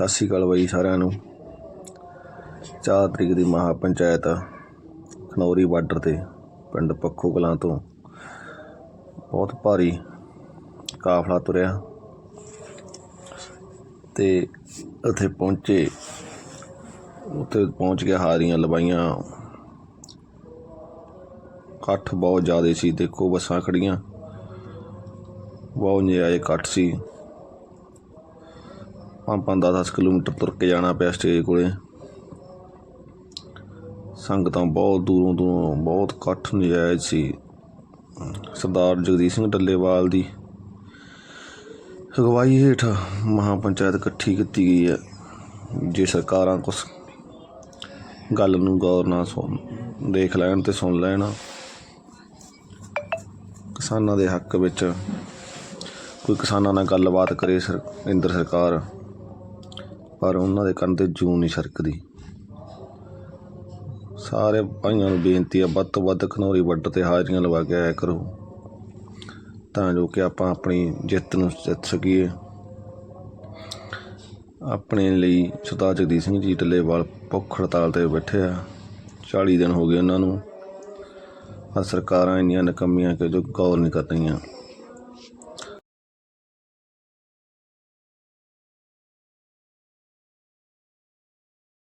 ਸਤਿ ਸ਼੍ਰੀ ਅਕਾਲ ਬਾਈ ਸਾਰਿਆਂ ਨੂੰ। ਚਾਰ ਤਰੀਕ ਦੀ ਮਹਾ ਪੰਚਾਇਤ ਖਨੌਰੀ ਬਾਰਡਰ ਤੇ, ਪਿੰਡ ਪੱਖੋ ਕਲਾਂ ਤੋਂ। ਬਹੁਤ ਭਾਰੀ ਕਾਫਲਾ ਤੁਰਿਆ। ਤੇ ਉੱਥੇ ਪਹੁੰਚੇ, ਉੱਥੇ ਪਹੁੰਚ ਕੇ ਹਾਰੀਆਂ ਲਵਾਈਆਂ ਇਕੱਠ ਬਹੁਤ ਜ਼ਿਆਦਾ ਸੀ, ਦੇਖੋ ਬੱਸਾਂ ਖੜੀਆਂ ਬਹੁਤ ਨਜਾਇਜ਼ ਇਕੱਠ ਸੀ। ਪੰਜ ਪੰਜ ਦਸ ਦਸ ਕਿਲੋਮੀਟਰ ਤੁਰ ਕੇ ਜਾਣਾ ਪਿਆ ਸਟੇਜ ਕੋਲੇ। ਸੰਗਤਾਂ ਬਹੁਤ ਦੂਰੋਂ ਦੂਰੋਂ, ਬਹੁਤ ਇਕੱਠ ਨਜਾਇਜ਼ ਸੀ। ਸਰਦਾਰ ਜਗਦੀਸ਼ ਸਿੰਘ ਡੱਲੇਵਾਲ ਦੀ ਅਗਵਾਈ ਹੇਠ ਮਹਾ ਪੰਚਾਇਤ ਇਕੱਠੀ ਕੀਤੀ ਗਈ ਹੈ। ਜੇ ਸਰਕਾਰਾਂ ਕੁਛ ਗੱਲ ਨੂੰ ਗੌਰ ਨਾਲ ਸੁਣ, ਦੇਖ ਲੈਣ ਤੇ ਸੁਣ ਲੈਣ, ਕਿਸਾਨਾਂ ਦੇ ਹੱਕ ਵਿੱਚ ਕੋਈ ਕਿਸਾਨਾਂ ਨਾਲ ਗੱਲਬਾਤ ਕਰੇ ਸਰ ਕੇਂਦਰ ਸਰਕਾਰ। ਪਰ ਉਹਨਾਂ ਦੇ ਕੰਨ ਤੇ ਜੂੰ ਨਹੀਂ ਸਰਕਦੀ ਸਾਰੇ ਭਾਈਆਂ ਨੂੰ ਬੇਨਤੀ ਆ, ਵੱਧ ਤੋਂ ਵੱਧ ਖਨੌਰੀ ਬਾਰਡਰ ਤੇ ਹਾਜ਼ਰੀਆਂ ਲਵਾ ਕੇ ਆਇਆ ਕਰੋ। ਤਾਂ ਜੋ ਕਿ ਆਪਾਂ ਆਪਣੀ ਜਿੱਤ ਨੂੰ ਜਿੱਤ ਸਕੀਏ। ਆਪਣੇ ਲਈ ਸਰਦਾਰ ਜਗਦੀਪ ਸਿੰਘ ਜੀ ਢੱਲੇਵਾਲ ਭੁੱਖ ਹੜਤਾਲ ਤੇ ਬੈਠੇ ਆ। 40 ਦਿਨ ਹੋ ਗਏ ਉਹਨਾਂ ਨੂੰ। ਆ ਸਰਕਾਰਾਂ ਇੰਨੀਆਂ ਨਕੰਮੀਆਂ ਕਿ ਜੋ ਗੌਰ ਨਹੀਂ ਕਰ ਰਹੀਆਂ।